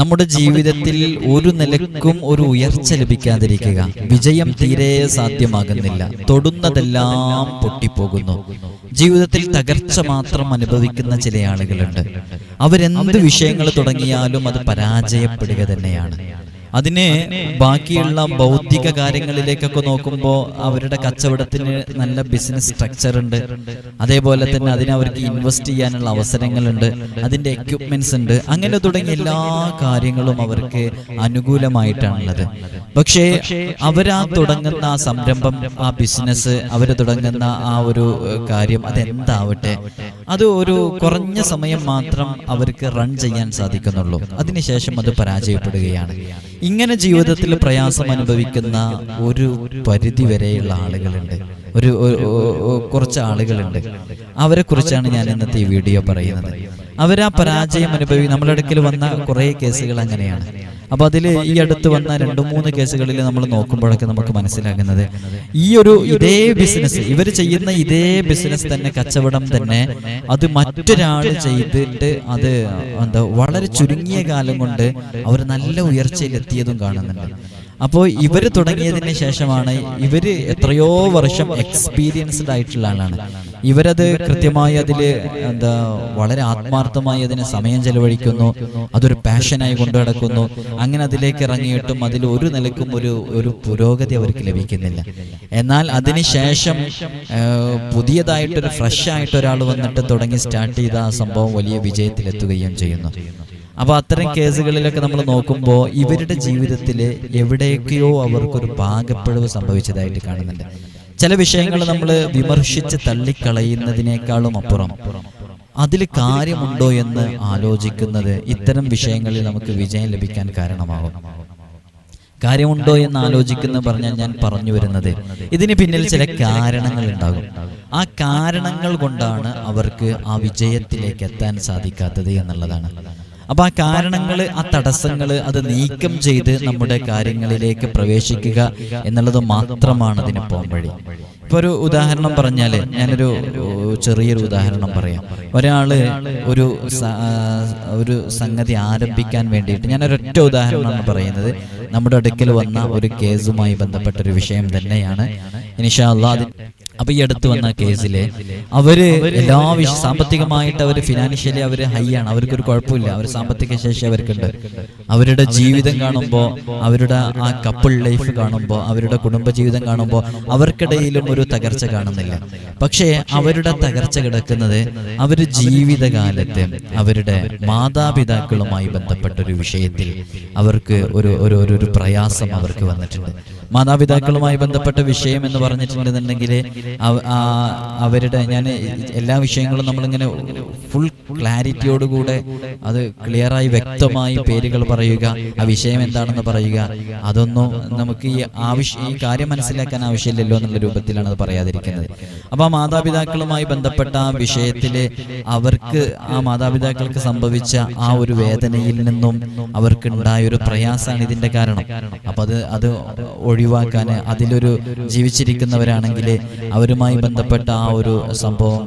നമ്മുടെ ജീവിതത്തിൽ ഒരു നിലക്കും ഒരു ഉയർച്ച ലഭിക്കാതിരിക്കുക. വിജയം തീരെ സാധ്യമാകുന്നില്ല. തൊടുന്നതെല്ലാം പൊട്ടിപ്പോകുന്നു. ജീവിതത്തിൽ തകർച്ച മാത്രം അനുഭവിക്കുന്ന ചില ആളുകളുണ്ട്. അവരെന്ത് വിഷയങ്ങൾ തുടങ്ങിയാലും അത് പരാജയപ്പെടുക തന്നെയാണ്. അതിന് ബാക്കിയുള്ള ഭൗതിക കാര്യങ്ങളിലേക്കൊക്കെ നോക്കുമ്പോൾ അവരുടെ കച്ചവടത്തിന് നല്ല ബിസിനസ് സ്ട്രക്ചർ ഉണ്ട്. അതേപോലെ തന്നെ അതിന് അവർക്ക് ഇൻവെസ്റ്റ് ചെയ്യാനുള്ള അവസരങ്ങളുണ്ട്. അതിന്റെ എക്യുപ്മെന്റ്സ് ഉണ്ട്. അങ്ങനെ തുടങ്ങിയ എല്ലാ കാര്യങ്ങളും അവർക്ക് അനുകൂലമായിട്ടാണുള്ളത്. പക്ഷേ അവരാ തുടങ്ങുന്ന ആ സംരംഭം ആ ബിസിനസ് അവർ തുടങ്ങുന്ന ആ ഒരു കാര്യം അതെന്താവട്ടെ? അത് ഒരു കുറഞ്ഞ സമയം മാത്രം അവർക്ക് റൺ ചെയ്യാൻ സാധിക്കുന്നുള്ളൂ. അതിനുശേഷം അത് പരാജയപ്പെടുകയാണ്. ഇങ്ങനെ ജീവിതത്തിൽ പ്രയാസം അനുഭവിക്കുന്ന ഒരു പരിധി വരെയുള്ള ആളുകളുണ്ട്. ഒരു കുറച്ച് ആളുകളുണ്ട്. അവരെ കുറിച്ചാണ് ഞാൻ ഇന്നത്തെ ഈ വീഡിയോ പറയുന്നത്. അവരാ പരാജയം അനുഭവി നമ്മുടെ അടുക്കൽ വന്ന കുറേ കേസുകൾ അങ്ങനെയാണ്. അപ്പൊ അതിൽ ഈ അടുത്ത് വന്ന രണ്ടു മൂന്ന് കേസുകളിൽ നമ്മൾ നോക്കുമ്പോഴൊക്കെ നമുക്ക് മനസ്സിലാകുന്നത്. ഈ ഒരു ഇതേ ബിസിനസ് ഇവർ ചെയ്യുന്ന ഇതേ ബിസിനസ് തന്നെ കച്ചവടം തന്നെ അത് മറ്റൊരാൾ ചെയ്തിട്ട് അത് എന്താ വളരെ ചുരുങ്ങിയ കാലം കൊണ്ട് അവർ നല്ല ഉയർച്ചയിൽ എത്തിയതും കാണുന്നുണ്ട്. അപ്പോൾ ഇവർ തുടങ്ങിയതിന് ശേഷമാണ് ഇവർ എത്രയോ വർഷം എക്സ്പീരിയൻസ്ഡ് ആയിട്ടുള്ള ആളാണ്. ഇവരത് കൃത്യമായി അതിൽ എന്താ വളരെ ആത്മാർത്ഥമായി അതിന് സമയം ചെലവഴിക്കുന്നു. അതൊരു പാഷനായി കൊണ്ടു നടക്കുന്നു. അങ്ങനെ അതിലേക്ക് ഇറങ്ങിയിട്ടും അതിൽ ഒരു നിലക്കും ഒരു ഒരു പുരോഗതി അവർക്ക് ലഭിക്കുന്നില്ല. എന്നാൽ അതിനുശേഷം പുതിയതായിട്ടൊരു ഫ്രഷ് ആയിട്ട് ഒരാൾ വന്നിട്ട് തുടങ്ങി സ്റ്റാർട്ട് ചെയ്ത ആ സംഭവം വലിയ വിജയത്തിലെത്തുകയും ചെയ്യുന്നു. അപ്പൊ അത്തരം കേസുകളിലൊക്കെ നമ്മൾ നോക്കുമ്പോൾ ഇവരുടെ ജീവിതത്തിൽ എവിടെയൊക്കെയോ അവർക്കൊരു പാകപ്പിഴവ് സംഭവിച്ചതായിട്ട് കാണുന്നുണ്ട്. ചില വിഷയങ്ങൾ നമ്മൾ വിമർശിച്ച് തള്ളിക്കളയുന്നതിനേക്കാളും അപ്പുറം. അതിൽ കാര്യമുണ്ടോ എന്ന് ആലോചിക്കുന്നത് ഇത്തരം വിഷയങ്ങളിൽ നമുക്ക് വിജയം ലഭിക്കാൻ കാരണമാകും. കാര്യമുണ്ടോ എന്ന് ആലോചിക്കുന്ന പറഞ്ഞാൽ ഞാൻ പറഞ്ഞു വരുന്നത് ഇതിന് പിന്നിൽ ചില കാരണങ്ങൾ ഉണ്ടാകും. ആ കാരണങ്ങൾ കൊണ്ടാണ് അവർക്ക് ആ വിജയത്തിലേക്ക് എത്താൻ സാധിക്കാത്തത് എന്നുള്ളതാണ്. അപ്പൊ ആ കാരണങ്ങൾ ആ തടസ്സങ്ങൾ അത് നീക്കം ചെയ്ത് നമ്മുടെ കാര്യങ്ങളിലേക്ക് പ്രവേശിക്കുക എന്നുള്ളത് മാത്രമാണ് അതിന് പോകാൻ വഴി. ഇപ്പൊ ഒരു ഉദാഹരണം പറഞ്ഞാൽ ഞാനൊരു ചെറിയൊരു ഉദാഹരണം പറയാം. ഒരാൾ ഒരു ഒരു സംഗതി ആരംഭിക്കാൻ വേണ്ടിയിട്ട് ഞാൻ ഒരൊറ്റ ഉദാഹരണമാണ് പറയുന്നത്. നമ്മുടെ അടുക്കൽ വന്ന ഒരു കേസുമായി ബന്ധപ്പെട്ട ഒരു വിഷയം തന്നെയാണ്. ഇനിഷാ അള്ളാഹ് അപ്പൊ ഈ അടുത്ത് വന്ന കേസിൽ അവർ എല്ലാ വിഷയ സാമ്പത്തികമായിട്ട് അവർ ഫിനാൻഷ്യലി അവർ ഹൈ ആണ്. അവർക്കൊരു കുഴപ്പമില്ല. അവർ സാമ്പത്തിക ശേഷി അവർക്കുണ്ട് അവരുടെ ജീവിതം കാണുമ്പോൾ അവരുടെ ആ കപ്പിൾ ലൈഫ് കാണുമ്പോൾ അവരുടെ കുടുംബ ജീവിതം കാണുമ്പോൾ അവർക്കിടയിലും ഒരു തകർച്ച കാണുന്നില്ല. പക്ഷേ അവരുടെ തകർച്ച കിടക്കുന്നത് അവർ ജീവിതകാലത്ത് അവരുടെ മാതാപിതാക്കളുമായി ബന്ധപ്പെട്ട ഒരു വിഷയത്തിൽ അവർക്ക് ഒരു- ഒരു പ്രയാസം അവർക്ക് വന്നിട്ടുണ്ട്. മാതാപിതാക്കളുമായി ബന്ധപ്പെട്ട വിഷയം എന്ന് പറഞ്ഞിട്ടുണ്ടെന്നുണ്ടെങ്കിൽ അവരുടെ ഞാൻ എല്ലാ വിഷയങ്ങളും നമ്മളിങ്ങനെ ഫുൾ ക്ലാരിറ്റിയോടുകൂടെ അത് ക്ലിയറായി വ്യക്തമായി പേരുകൾ പറയുക ആ വിഷയം എന്താണെന്ന് പറയുക അതൊന്നും നമുക്ക് ഈ ആവശ്യം ഈ കാര്യം മനസ്സിലാക്കാൻ ആവശ്യമില്ലല്ലോ എന്നുള്ള രൂപത്തിലാണ് അത് പറയാതിരിക്കുന്നത്. അപ്പൊ ആ മാതാപിതാക്കളുമായി ബന്ധപ്പെട്ട ആ വിഷയത്തിൽ അവർക്ക് ആ മാതാപിതാക്കൾക്ക് സംഭവിച്ച ആ ഒരു വേദനയിൽ നിന്നും അവർക്ക് ഉണ്ടായ ഒരു പ്രയാസമാണ് ഇതിന്റെ കാരണം. അപ്പൊ അത് അത് ഒഴിവാക്കാൻ അതിലൊരു ജീവിച്ചിരിക്കുന്നവരാണെങ്കിൽ അവരുമായി ബന്ധപ്പെട്ട ആ ഒരു സംഭവം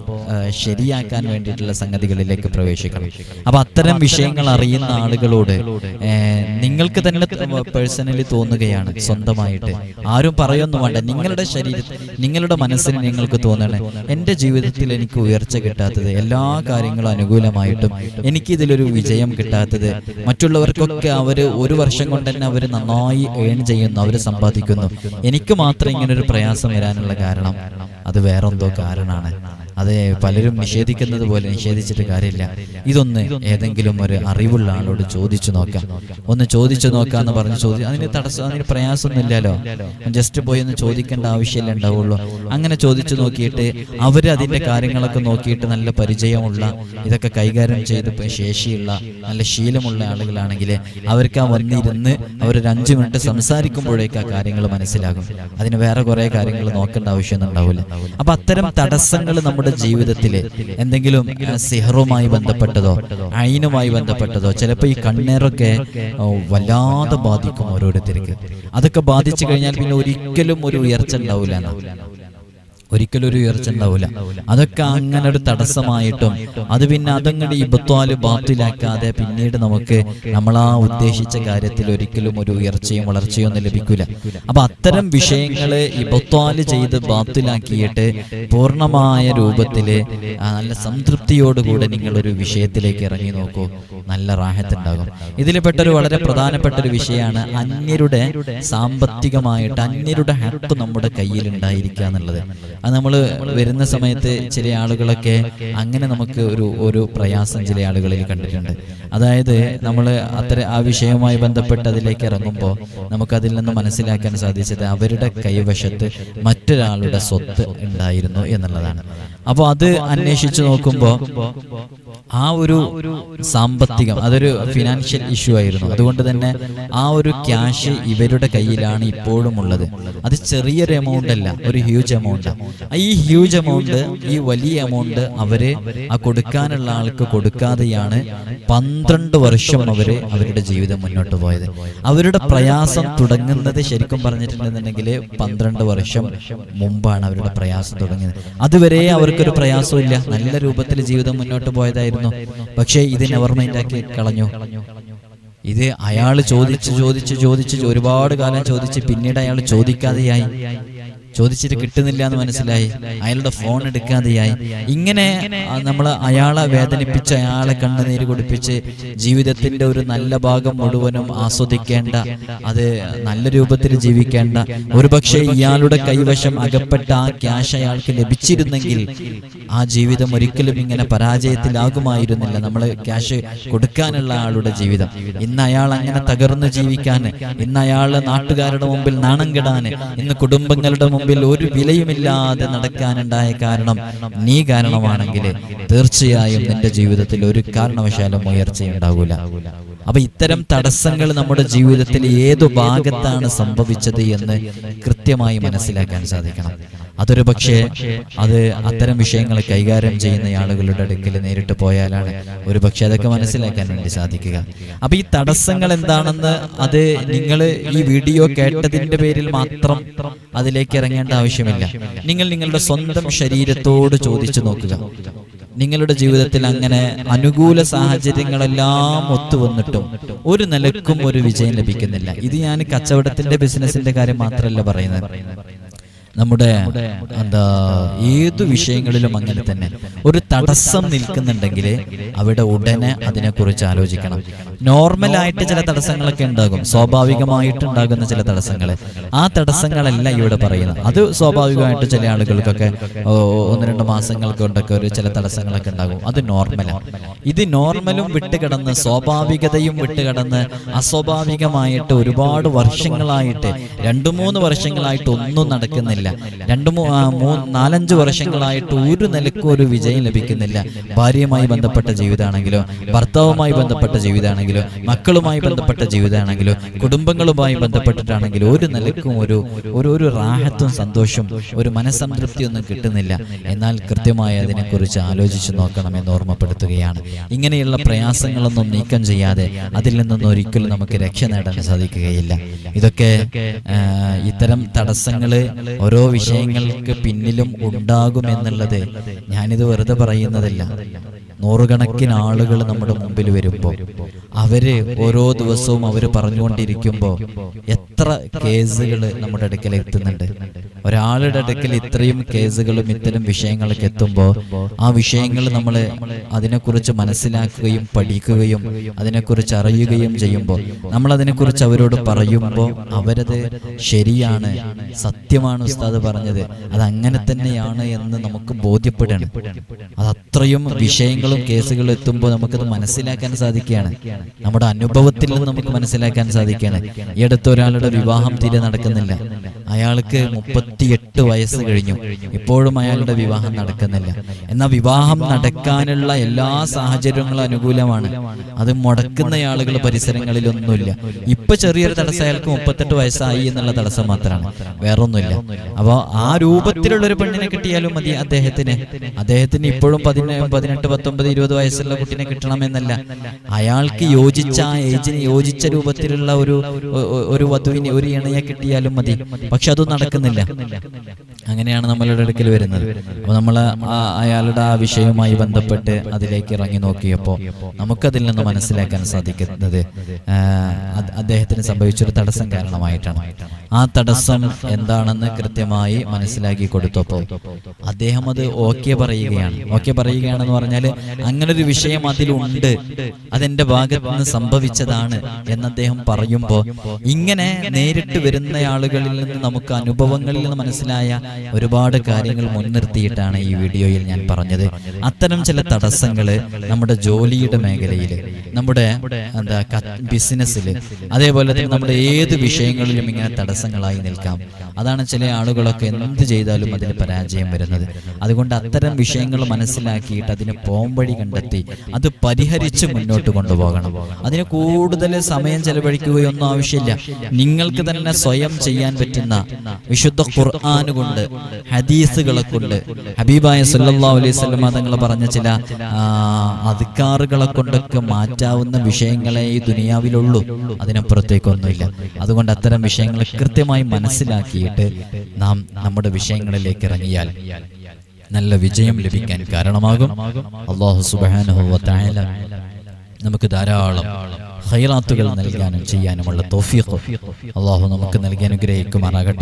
ശരിയാക്കാൻ വേണ്ടിയിട്ടുള്ള സംഗതികളിലേക്ക് പ്രവേശിക്കണം. അപ്പൊ അത്തരം വിഷയങ്ങൾ അറിയുന്ന ആളുകളോട് നിങ്ങൾക്ക് തന്നെ പേഴ്സണലി തോന്നുകയാണ് സ്വന്തമായിട്ട്. ആരും പറയൊന്നും വേണ്ട. നിങ്ങളുടെ ശരീരത്തിൽ നിങ്ങളുടെ മനസ്സിന് നിങ്ങൾക്ക് തോന്നണേ എന്റെ ജീവിതത്തിൽ എനിക്ക് ഉയർച്ച കിട്ടാത്തത് എല്ലാ കാര്യങ്ങളും അനുകൂലമായിട്ടും എനിക്കിതിലൊരു വിജയം കിട്ടാത്തത് മറ്റുള്ളവർക്കൊക്കെ അവർ ഒരു വർഷം കൊണ്ട് തന്നെ അവർ നന്നായി ഏൺ ചെയ്യുന്നു അവർ സമ്പാദിക്കുന്നു. എനിക്ക് മാത്രം ഇങ്ങനെ ഒരു പ്രയാസം വരാനുള്ള കാരണം അത് വേറെന്തോ കാരണമാണ്. അത് പലരും നിഷേധിക്കുന്നത് പോലെ നിഷേധിച്ചിട്ട് കാര്യമില്ല. ഇതൊന്ന് ഏതെങ്കിലും ഒരു അറിവുള്ള ആളോട് ചോദിച്ചു നോക്കാം. ഒന്ന് ചോദിച്ചു നോക്കാന്ന് പറഞ്ഞ് ചോദിച്ചു അതിന് തടസ്സം അതിന് പ്രയാസമൊന്നുമില്ലല്ലോ. ജസ്റ്റ് പോയി ഒന്ന് ചോദിക്കേണ്ട ആവശ്യമില്ല ഉണ്ടാവുള്ളൂ. അങ്ങനെ ചോദിച്ചു നോക്കിയിട്ട് അവർ അതിന്റെ കാര്യങ്ങളൊക്കെ നോക്കിയിട്ട് നല്ല പരിചയമുള്ള ഇതൊക്കെ കൈകാര്യം ചെയ്ത് ശേഷിയുള്ള നല്ല ശീലമുള്ള ആളുകളാണെങ്കിൽ അവർക്ക് ആ വന്നിരുന്ന് അവരൊരു അഞ്ചു മിനിറ്റ് സംസാരിക്കുമ്പോഴേക്ക് ആ കാര്യങ്ങൾ മനസ്സിലാകും. അതിന് വേറെ കുറെ കാര്യങ്ങൾ നോക്കേണ്ട ആവശ്യമൊന്നും ഉണ്ടാവില്ല. അപ്പൊ അത്തരം തടസ്സങ്ങൾ നമ്മുടെ ജീവിതത്തിൽ എന്തെങ്കിലും സിഹറുമായി ബന്ധപ്പെട്ടതോ അയിനുമായി ബന്ധപ്പെട്ടതോ ചിലപ്പോൾ ഈ കണ്ണേറൊക്കെ വല്ലാതെ ബാധിക്കും ഓരോരുത്തർക്ക്. അതൊക്കെ ബാധിച്ചു കഴിഞ്ഞാൽ പിന്നെ ഒരിക്കലും ഒരു ഉയർച്ച ഉണ്ടാവില്ല ഒരിക്കലും ഒരു ഉയർച്ച ഉണ്ടാവില്ല. അതൊക്കെ അങ്ങനെ ഒരു തടസ്സമായിട്ടും അത് പിന്നെ അതങ്ങോട്ട് ഇബത്വാൽ ബാത്തിലാക്കാതെ പിന്നീട് നമുക്ക് നമ്മൾ ആ ഉദ്ദേശിച്ച കാര്യത്തിൽ ഒരിക്കലും ഒരു ഉയർച്ചയും വളർച്ചയും ഒന്നും ലഭിക്കില്ല അപ്പൊ അത്തരം വിഷയങ്ങൾ ഇബത്വാൽ ചെയ്ത് ബാത്തിലാക്കിയിട്ട് പൂർണമായ രൂപത്തിൽ നല്ല സംതൃപ്തിയോടുകൂടെ നിങ്ങൾ ഒരു വിഷയത്തിലേക്ക് ഇറങ്ങി നോക്കൂ. നല്ല റാഹത്തുണ്ടാകും. ഇതിൽപ്പെട്ട ഒരു വളരെ പ്രധാനപ്പെട്ട ഒരു വിഷയമാണ് അന്യരുടെ സാമ്പത്തികമായിട്ട് അന്യരുടെ ഹക്ക് നമ്മുടെ കയ്യിൽ ഉണ്ടായിരിക്കുക എന്നുള്ളത്. അത് നമ്മൾ വരുന്ന സമയത്ത് ചില ആളുകളൊക്കെ അങ്ങനെ നമുക്ക് ഒരു ഒരു പ്രയാസം ചില ആളുകളിൽ കണ്ടിട്ടുണ്ട്. അതായത് നമ്മൾ അത്ര ആ വിഷയവുമായി ബന്ധപ്പെട്ട് അതിലേക്ക് ഇറങ്ങുമ്പോൾ നമുക്കതിൽ നിന്ന് മനസ്സിലാക്കാൻ സാധിച്ചത് അവരുടെ കൈവശത്ത് മറ്റൊരാളുടെ സ്വത്ത് ഉണ്ടായിരുന്നു എന്നുള്ളതാണ്. അപ്പോൾ അത് അന്വേഷിച്ചു നോക്കുമ്പോൾ ആ ഒരു സാമ്പത്തികം അതൊരു ഫിനാൻഷ്യൽ ഇഷ്യൂ ആയിരുന്നു. അതുകൊണ്ട് തന്നെ ആ ഒരു ക്യാഷ് ഇവരുടെ കയ്യിലാണ് ഇപ്പോഴും ഉള്ളത്. അത് ചെറിയൊരു എമൗണ്ട് അല്ല ഒരു ഹ്യൂജ് എമൗണ്ട് ഈ ഹ്യൂജ് എമൗണ്ട് ഈ വലിയ എമൗണ്ട് അവർ ആ കൊടുക്കാനുള്ള ആൾക്ക് കൊടുക്കാതെയാണ് പന്ത്രണ്ട് വർഷം അവർ അവരുടെ ജീവിതം മുന്നോട്ട് പോയത്. അവരുടെ പ്രയാസം തുടങ്ങുന്നത് ശരിക്കും പറഞ്ഞിട്ടുണ്ടെന്നുണ്ടെങ്കിൽ പന്ത്രണ്ട് വർഷം മുമ്പാണ് അവരുടെ പ്രയാസം തുടങ്ങിയത്. അതുവരെ അവർക്കൊരു പ്രയാസമില്ല നല്ല രൂപത്തിൽ ജീവിതം മുന്നോട്ട് പോയതായിരുന്നു. പക്ഷേ ഇതിനെ അവർ മൈൻഡാക്കി കളഞ്ഞു. ഇത് അയാൾ ചോദിച്ച് ചോദിച്ച് ചോദിച്ച് ഒരുപാട് കാലം ചോദിച്ച് പിന്നീട് അയാൾ ചോദിക്കാതെയായി. ചോദിച്ചിട്ട് കിട്ടുന്നില്ല എന്ന് മനസ്സിലായി. അയാളുടെ ഫോൺ എടുക്കാതെയായി. ഇങ്ങനെ നമ്മൾ അയാളെ വേദനിപ്പിച്ച് അയാളെ കണ്ണുനീര് കുടിപ്പിച്ച് ജീവിതത്തിന്റെ ഒരു നല്ല ഭാഗം മുഴുവനും ആസ്വദിക്കേണ്ട. അത് നല്ല രൂപത്തിൽ ജീവിക്കേണ്ട. ഒരുപക്ഷെ ഇയാളുടെ കൈവശം അകപ്പെട്ട ആ ക്യാഷ് അയാൾക്ക് ലഭിച്ചിരുന്നെങ്കിൽ ആ ജീവിതം ഒരിക്കലും ഇങ്ങനെ പരാജയത്തിലാകുമായിരുന്നില്ല. നമ്മൾ ക്യാഷ് കൊടുക്കാനുള്ള ആളുടെ ജീവിതം. ഇന്ന് അയാൾ അങ്ങനെ തകർന്നു ജീവിക്കാൻ ഇന്ന് അയാൾ നാട്ടുകാരുടെ മുമ്പിൽ നാണം കെടാൻ ഇന്ന് കുടുംബങ്ങളുടെ മുമ്പിൽ ഒരു വിലയുമില്ലാതെ നടക്കാനുണ്ടായ കാരണം നീ കാരണമാണെങ്കിൽ തീർച്ചയായും നിന്റെ ജീവിതത്തിൽ ഒരു കാരണവശാലും ഉയർച്ചയുണ്ടാകൂല അപ്പൊ ഇത്തരം തടസ്സങ്ങൾ നമ്മുടെ ജീവിതത്തിൽ ഏതു ഭാഗത്താണ് സംഭവിച്ചത് എന്ന് കൃത്യമായി മനസ്സിലാക്കാൻ സാധിക്കണം. അതൊരു പക്ഷേ അത് അത്തരം വിഷയങ്ങൾ കൈകാര്യം ചെയ്യുന്ന ആളുകളുടെ അടുക്കൽ നേരിട്ട് പോയാലാണ് ഒരു പക്ഷേ അതൊക്കെ മനസ്സിലാക്കാൻ വേണ്ടി സാധിക്കുക. അപ്പൊ ഈ തടസ്സങ്ങൾ എന്താണെന്ന് അത് നിങ്ങൾ ഈ വീഡിയോ കേട്ടതിന്റെ പേരിൽ മാത്രം അതിലേക്ക് ഇറങ്ങേണ്ട ആവശ്യമില്ല. നിങ്ങൾ നിങ്ങളുടെ സ്വന്തം ശരീരത്തോട് ചോദിച്ചു നോക്കുക. നിങ്ങളുടെ ജീവിതത്തിൽ അങ്ങനെ അനുകൂല സാഹചര്യങ്ങളെല്ലാം ഒത്തുവന്നിട്ടും ഒരു നിലക്കും ഒരു വിജയം ലഭിക്കുന്നില്ല. ഇത് ഞാൻ കച്ചവടത്തിന്റെ ബിസിനസിന്റെ കാര്യം മാത്രമല്ല പറയുന്നത്. നമ്മുടെ എന്താ ഏത് വിഷയങ്ങളിലും അങ്ങനെ തന്നെ ഒരു തടസ്സം നിൽക്കുന്നുണ്ടെങ്കിൽ അവിടെ ഉടനെ അതിനെക്കുറിച്ച് ആലോചിക്കണം. നോർമൽ ആയിട്ട് ചില തടസ്സങ്ങളൊക്കെ ഉണ്ടാകും. സ്വാഭാവികമായിട്ട് ഉണ്ടാകുന്ന ചില തടസ്സങ്ങൾ ആ തടസ്സങ്ങളല്ല ഇവിടെ പറയുന്നത്. അത് സ്വാഭാവികമായിട്ട് ചില ആളുകൾക്കൊക്കെ ഒന്ന് രണ്ട് മാസങ്ങൾ കൊണ്ടൊക്കെ ഒരു ചില തടസ്സങ്ങളൊക്കെ ഉണ്ടാകും. അത് നോർമലാണ് ഇത് നോർമലും വിട്ടുകിടന്ന് സ്വാഭാവികതയും വിട്ടുകിടന്ന് അസ്വാഭാവികമായിട്ട് ഒരുപാട് വർഷങ്ങളായിട്ട് രണ്ടു മൂന്ന് വർഷങ്ങളായിട്ട് ഒന്നും നടക്കുന്നില്ല. രണ്ടു മൂ- മൂന്ന് നാലഞ്ച് വർഷങ്ങളായിട്ട് ഒരു നിലക്കും ഒരു വിജയം ലഭിക്കുന്നില്ല. ഭാര്യയുമായി ബന്ധപ്പെട്ട ജീവിതമാണെങ്കിലോ ഭർത്താവുമായി ബന്ധപ്പെട്ട ജീവിതമാണെങ്കിലോ മക്കളുമായി ബന്ധപ്പെട്ട ജീവിതമാണെങ്കിലോ കുടുംബങ്ങളുമായി ബന്ധപ്പെട്ടിട്ടാണെങ്കിലും ഒരു നിലക്കും ഒരു ഒരു ഒരു റാഹത്തും സന്തോഷവും ഒരു മനസ്സംതൃപ്തിയൊന്നും കിട്ടുന്നില്ല. എന്നാൽ കൃത്യമായി അതിനെക്കുറിച്ച് ആലോചിച്ച് നോക്കണമെന്ന് ഓർമ്മപ്പെടുത്തുകയാണ്. ഇങ്ങനെയുള്ള പ്രയാസങ്ങളൊന്നും നീക്കം ചെയ്യാതെ അതിൽ നിന്നൊന്നും ഒരിക്കലും നമുക്ക് രക്ഷ നേടാൻ സാധിക്കുകയില്ല. ഇതൊക്കെ ഇത്തരം തടസ്സങ്ങൾ ഓരോ വിഷയങ്ങൾക്ക് പിന്നിലും ഉണ്ടാകുമെന്നുള്ളത് ഞാനിത് വെറുതെ പറയുന്നതല്ല. നൂറുകണക്കിന് ആളുകൾ നമ്മുടെ മുമ്പിൽ വരുമ്പോൾ അവർ ഓരോ ദിവസവും അവർ പറഞ്ഞുകൊണ്ടിരിക്കുമ്പോൾ എത്ര കേസുകൾ നമ്മുടെ അടുക്കൽ എത്തുന്നുണ്ട്. ഒരാളുടെ അടുക്കൽ ഇത്രയും കേസുകളും ഇത്തരം വിഷയങ്ങളൊക്കെ എത്തുമ്പോൾ ആ വിഷയങ്ങൾ നമ്മൾ അതിനെക്കുറിച്ച് മനസ്സിലാക്കുകയും പഠിക്കുകയും അതിനെക്കുറിച്ച് അറിയുകയും ചെയ്യുമ്പോൾ നമ്മൾ അതിനെക്കുറിച്ച് അവരോട് പറയുമ്പോൾ അവരത് ശരിയാണ് സത്യമാണ് ഉസ്താദ് പറഞ്ഞത്. അത് അങ്ങനെ തന്നെയാണ് എന്ന് നമുക്ക് ബോധ്യപ്പെടണം. അത് അത്രയും വിഷയങ്ങളും കേസുകളും എത്തുമ്പോൾ നമുക്കത് മനസ്സിലാക്കാൻ സാധിക്കുകയാണ്. നമ്മുടെ അനുഭവത്തിൽ നിന്ന് നമുക്ക് മനസ്സിലാക്കാൻ സാധിക്കുകയാണ്. ഈ ഒരാളുടെ വിവാഹം തീരെ നടക്കുന്നില്ല. അയാൾക്ക് മുപ്പത്തിയെട്ട് വയസ്സ് കഴിഞ്ഞു. ഇപ്പോഴും അയാളുടെ വിവാഹം നടക്കുന്നില്ല. എന്നാൽ വിവാഹം നടക്കാനുള്ള എല്ലാ സാഹചര്യങ്ങളും അനുകൂലമാണ്. അത് മുടക്കുന്ന ആളുകൾ പരിസരങ്ങളിലൊന്നുമില്ല. ഇപ്പൊ ചെറിയൊരു തടസ്സം അയാൾക്ക് മുപ്പത്തെട്ട് വയസ്സായി എന്നുള്ള തടസ്സം മാത്രമാണ്. വേറൊന്നുമില്ല. അപ്പൊ ആ രൂപത്തിലുള്ള ഒരു പെണ്ണിനെ കിട്ടിയാലും മതി അദ്ദേഹത്തിന്. അദ്ദേഹത്തിന് ഇപ്പോഴും പതിനെ പതിനെട്ട് പത്തൊമ്പത് ഇരുപത് വയസ്സുള്ള കുട്ടിനെ കിട്ടണമെന്നല്ല. അയാൾക്ക് യോജിച്ച ആ ഏജിന് യോജിച്ച രൂപത്തിലുള്ള ഒരു ഒരു വധുവിനെ ഒരു ഇണയെ കിട്ടിയാലും മതി. പക്ഷെ അതും നടക്കുന്നില്ല. അങ്ങനെയാണ് നമ്മളുടെ അടുക്കൽ വരുന്നത്. അപ്പോൾ നമ്മൾ അയാളുടെ ആ വിഷയവുമായി ബന്ധപ്പെട്ട് അതിലേക്ക് ഇറങ്ങി നോക്കിയപ്പോൾ നമുക്കതിൽ നിന്ന് മനസ്സിലാക്കാൻ സാധിക്കുന്നത് അദ്ദേഹത്തിന് സംഭവിച്ചൊരു തടസ്സം കാരണമായിട്ടാണ്. ആ തടസ്സം എന്താണെന്ന് കൃത്യമായി മനസ്സിലാക്കി കൊടുത്തപ്പോൾ അദ്ദേഹം അത് ഓക്കെ പറയുകയാണ്. ഓക്കെ പറയുകയാണെന്ന് പറഞ്ഞാൽ അങ്ങനെ ഒരു വിഷയം അതിലുണ്ട്. അതെന്റെ ഭാഗത്ത് നിന്ന് സംഭവിച്ചതാണ് എന്ന് അദ്ദേഹം പറയുമ്പോൾ ഇങ്ങനെ നേരിട്ട് വരുന്ന ആളുകളിൽ നിന്ന് നമുക്ക് അനുഭവങ്ങളിൽ നിന്ന് മനസ്സിലായ ഒരുപാട് കാര്യങ്ങൾ മുൻനിർത്തിയിട്ടാണ് ഈ വീഡിയോയിൽ ഞാൻ പറഞ്ഞത്. അത്തരം ചില തടസ്സങ്ങൾ നമ്മുടെ ജോലിയുടെ മേഖലയിൽ നമ്മുടെ എന്താ ബിസിനസ്സിൽ അതേപോലെ തന്നെ നമ്മുടെ ഏത് വിഷയങ്ങളിലും ഇങ്ങനെ തടസ്സങ്ങളായി നിൽക്കാം. അതാണ് ചില ആളുകളൊക്കെ എന്ത് ചെയ്താലും അതിന് പരാജയം വരുന്നത്. അതുകൊണ്ട് അത്തരം വിഷയങ്ങൾ മനസ്സിലാക്കിയിട്ട് അതിന് പോംവഴി കണ്ടെത്തി. അത് പരിഹരിച്ച് മുന്നോട്ട് കൊണ്ടുപോകണം. അതിന് കൂടുതൽ സമയം ചെലവഴിക്കുകയൊന്നും ആവശ്യമില്ല. നിങ്ങൾക്ക് തന്നെ സ്വയം ചെയ്യാൻ പറ്റുന്ന വിശുദ്ധ ഖുർആൻ കൊണ്ട് ഹദീസുകളെ കൊണ്ട് ഹബീബായ സല്ലാ അലൈഹി വസല്ലമ തങ്ങൾ പറഞ്ഞ ചില അധികാറുകളെ കൊണ്ടൊക്കെ മാറ്റാവുന്ന വിഷയങ്ങളെ ഈ ദുനിയാവിലുള്ളൂ. അതിനപ്പുറത്തേക്കൊന്നുമില്ല. അതുകൊണ്ട് അത്തരം വിഷയങ്ങൾ കൃത്യമായി മനസ്സിലാക്കിയിട്ട് നാം നമ്മുടെ വിഷയങ്ങളിലേക്ക് ഇറങ്ങിയാൽ നല്ല വിജയം ലഭിക്കാൻ കാരണമാകും. അള്ളാഹു തആല നമുക്ക് ധാരാളം ഹൈറാത്തുകൾ നൽകാനും ചെയ്യാനുമുള്ള തോഫീഖ്. അള്ളാഹു നമുക്ക് നൽകി അനുഗ്രഹിക്കുമാറാകട്ടെ.